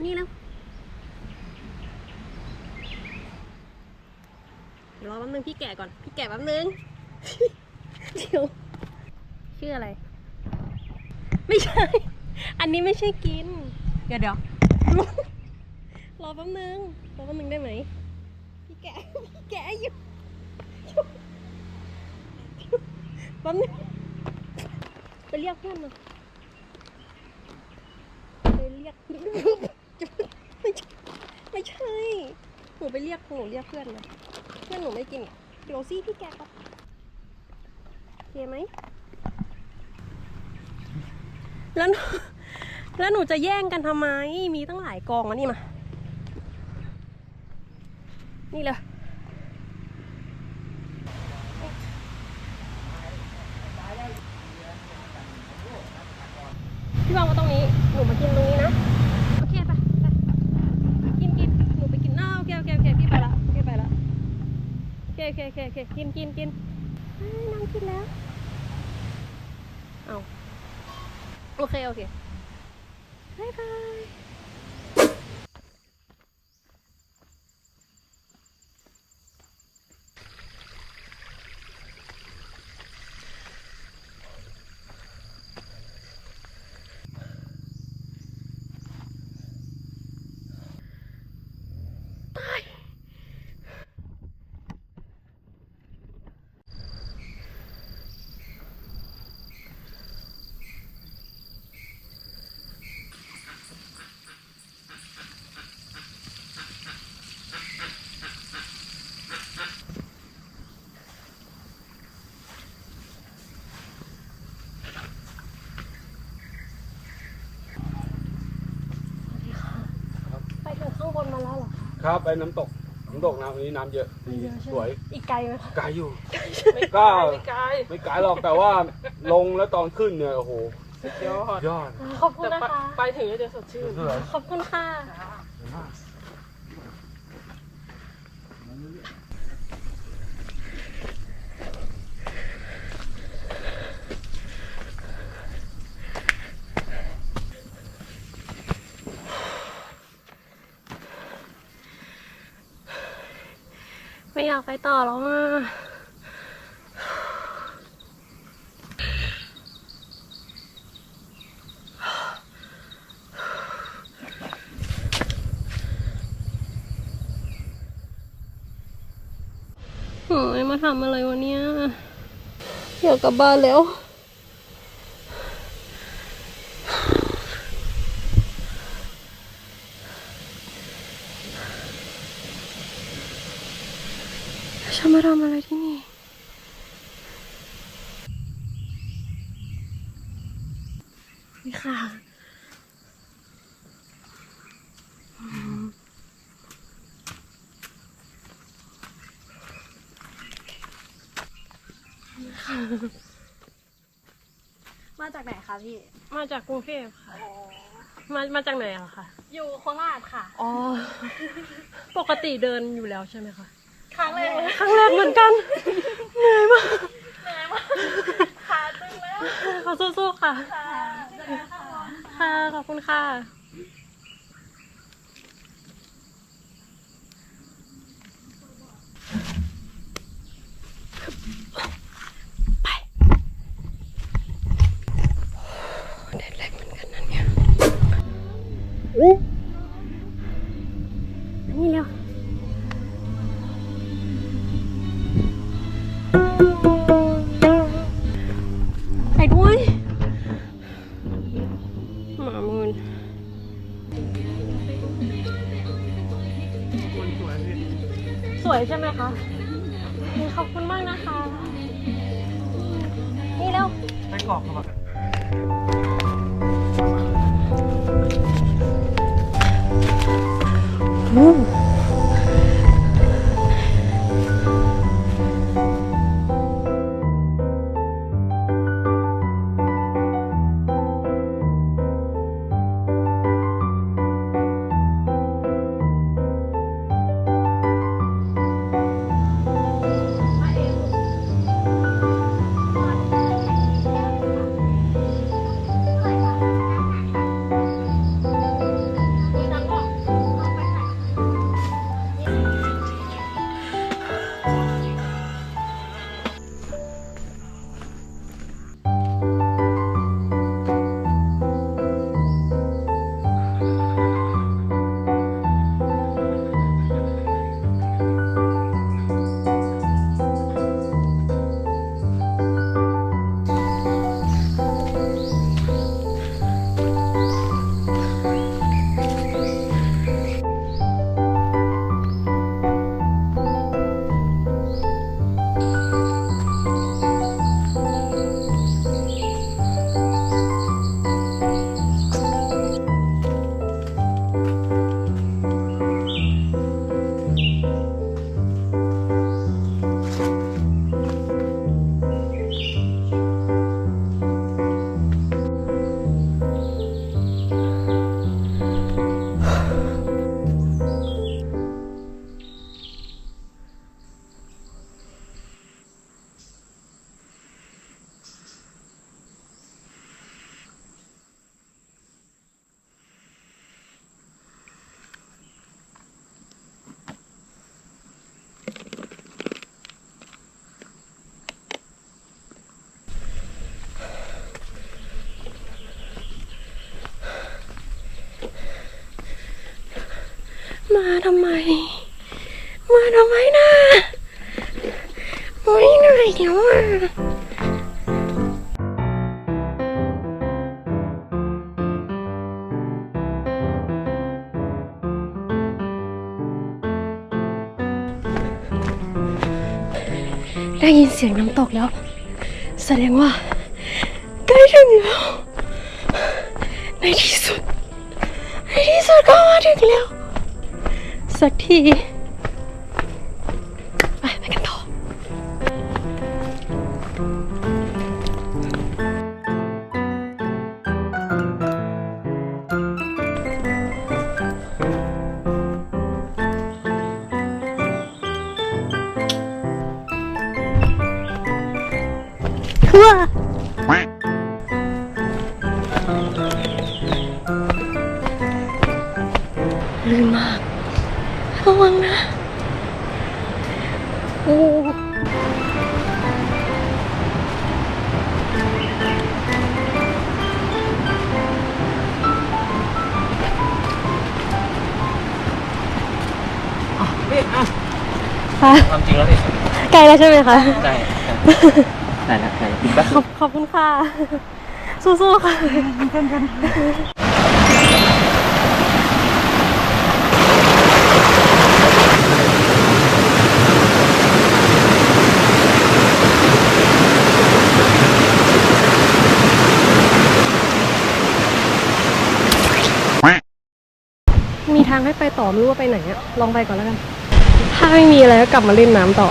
มานี่แล้วเดี๋ยวรอแป๊บนึงพี่แกะก่อน พี่แกะแป๊บนึงเดี๋ยวชื่ออะไร ไม่ใช่ อันนี้ไม่ใช่กิน เดี๋ยวเดี๋ยวรอแป๊บนึงรอแป๊บนึงได้ไหมพี่แกะพี่แกะอยู่แป๊บนึงไปเรียกเพื่อนมาไปเรียก ไม่ใช่ไม่ใช่ หนูไปเรียกหนูเรียกเพื่อนนะเพื่อนหนูไม่กินเดี๋ยวซี่พี่แกะก่อนโอเคไหม แล้วหนูแล้วหนูจะแย่งกันทำไม มีตั้งหลายกองอะนี่มา นี่เลย พี่วางมาตรงนี้ หนูมากินตรงนี้นะ โอเคไปไปกินกินหนูไปกินอ้าวโอเคโอเคโอเคพี่ไปละพี่ไปละโอเคโอเคโอเคโอเค กินกินกินเฮ้ยน้องกินแล้วเอาโอเค โอเคบายบายไปถึงข้างบนมาแล้วเหรอ คะครับไปน้ำตกน้ำตกน้ำนี้น้ำเยอะดีเยอะใช่ไหมสวยอีกไกลไหมคะไกลอยู่ไม่ไกก็ลไม่ไกลไม่ไกลหรอกแต่ว่าลงแล้วตอนขึ้นเนี่ยโอ้โหยอดยอดขอบคุณแต่นะไปคะไปถึงแล้วจะสดชื่นสวยขอบคุณค่ะากไปต่อแล้วอะโอ้ยมาทำอะไรวะเนี่ยอยากกลับบ้านแล้ว ฉันมาทำอะไรที่นี่ นี่ค่ะอืมนี่ค่ะ มาจากไหนคะพี่ มาจากกรุงเทพค่ะ มามาจากไหนอะคะอยู่โคราชค่ะ อ๋อ ปกติเดินอยู่แล้วใช่ไหมคะ ครั้งแรกเลยครั้งแรกเหมือนกัน เหนื่อยมากเหนื่อยมากขาตึงแล้วขอสู้ๆค่ะ ค่ะเจอกันค่ะค่ะขอบคุณค่ะ มาทำไม มาทำไมนะโอ้ยเหนื่อยแล้วอะได้ยินเสียงน้ำตกแล้ว แสดงว่า ใกล้ถึงแล้ว ในที่สุด ในที่สุดก็มาถึงแล้ว สักที ค่ะความจริงแล้วสิไกลแล้วใช่ไหมคะ ได้ได้แล้วได้กินปะขอบขอบคุณค่ะ สู้ๆค่ะมีทางให้ไปต่อไม่รู้ว่าไปไหนอะลองไปก่อนแล้วกัน ถ้าไม่มีอะไรก็กลับมาเล่นน้ำต่อ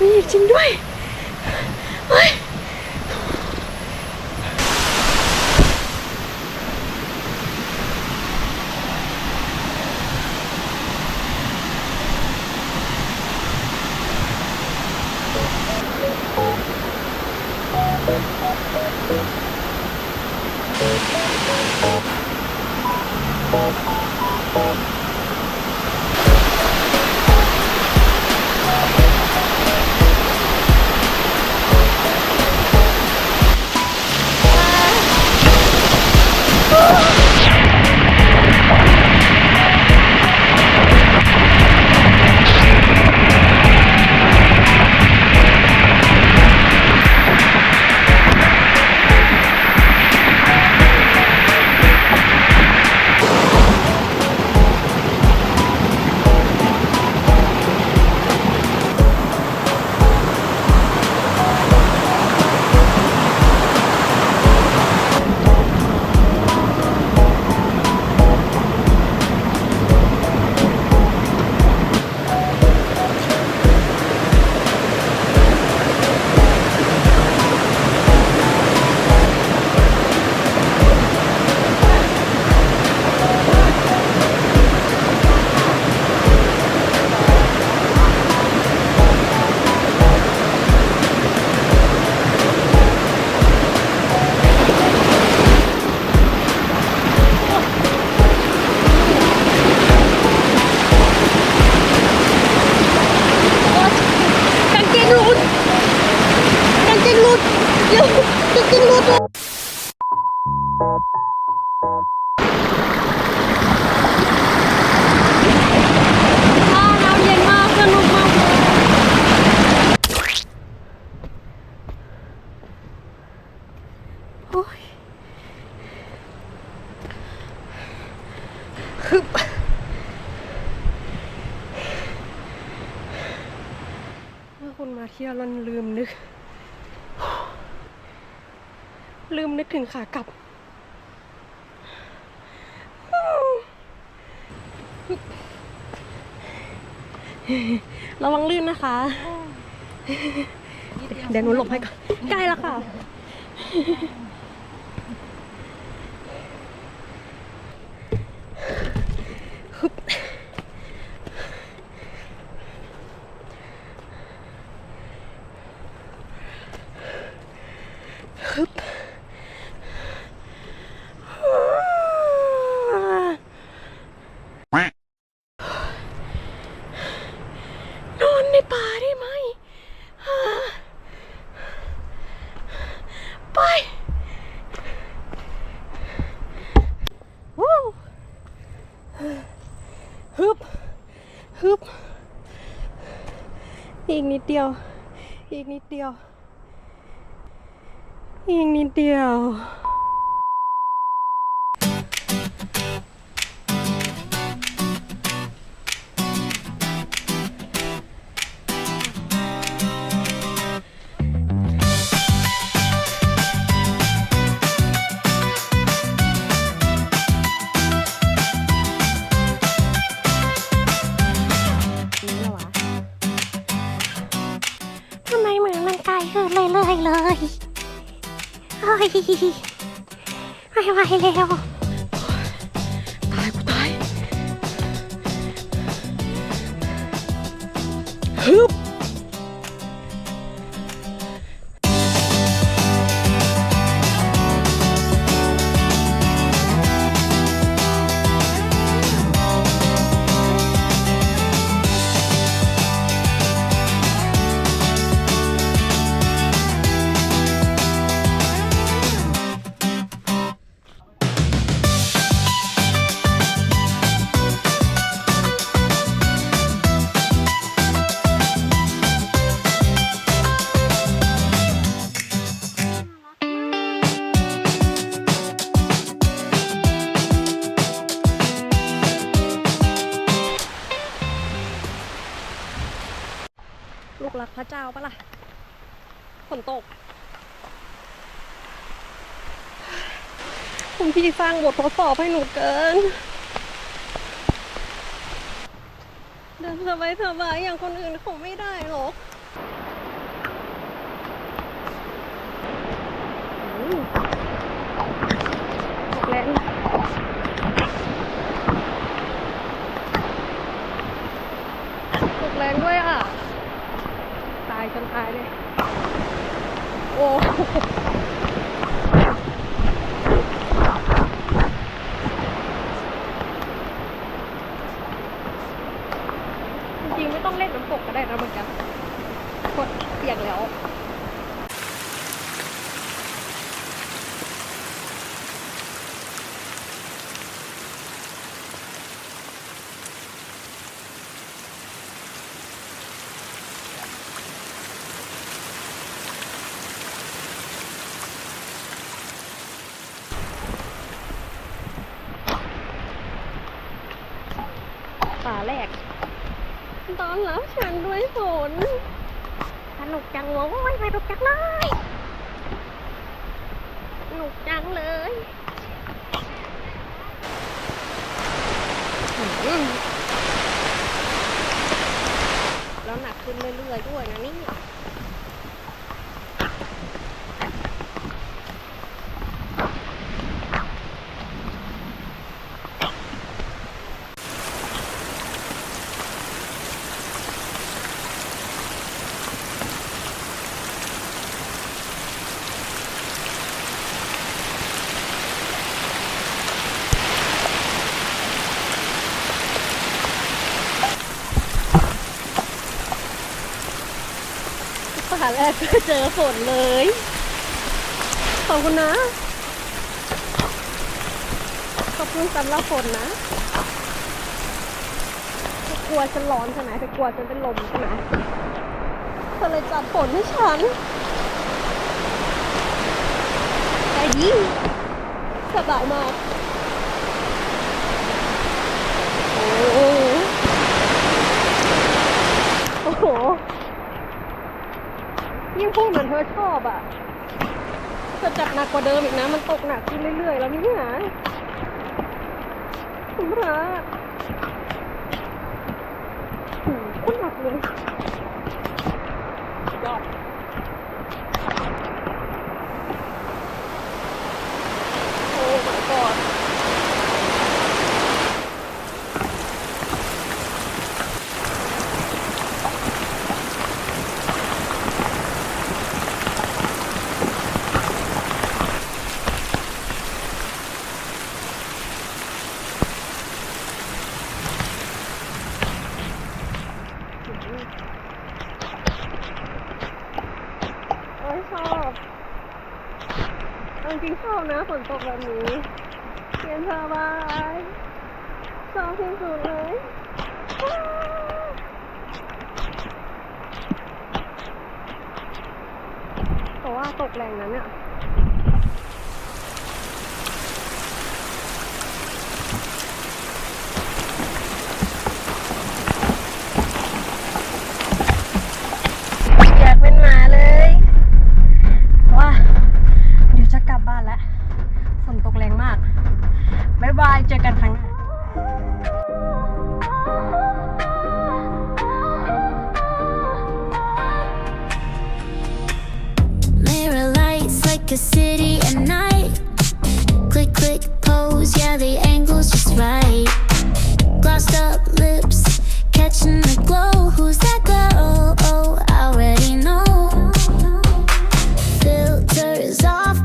มีอีกจริงด้วย ก มาเที่ยวแล้วลืมนึก ลืมนึกถึงขากลับระวังลื่นนะคะ เดี๋ยวหนูหลบให้ก่อนใกล้แล้วค่ะ ฮึบ ว้าวู้ฮึบฮึบอีกนิดเดียว อีกนิดเดียว อีกนิดเดียว ไม่ไหวแล้ว ลูกรักพระเจ้าปะล่ะฝนตก คุณพี่สร้างบททดสอบให้หนูเกิน เดินสบายสบายๆอย่างคนอื่นเขาไม่ได้หรอกอืมออกแรงออกแรงด้วยอะ ตายจนตายเลย โอ้ จริงๆไม่ต้องเล่นน้ำตกก็ได้นะเหมือนกันกดเปียกแล้ว ป่า แรก ตอนรับฉันด้วยฝนสนุกจังโว้ยสนุกจังเลยสนุกจังเลยอืมแล้วหนักขึ้นเรื่อยๆด้วยนะเนี่ แรกก็เจอฝนเลย ขอบคุณนะ ขอบคุณสำหรับฝนนะกลัวฉันร้อนใช่ไหมเธอกลัวฉันเป็นลมใช่ไหมเธอเลยจัดฝนให้ฉันแต่ยิ่งสบายมากโอ้โห ยิ่งพูดเหมือนเธอชอบอะจะจัดหนักกว่าเดิมอีกนะ มันตกหนักขึ้นเรื่อยๆแล้วนี่นะคุณพระโอ้โหโคตรหนักเลยยอดโอ้ my god โอ้ยชอบ อาจริงๆชอบนะฝนตกแบบนี้เย็นสบายชอบที่สุดเลยแต่ว่าตกแรงนั้นเนี่ยอยับบ้านแล้วฝนตกแรงมากบายบาย เจอกันครั้งหน้า 's off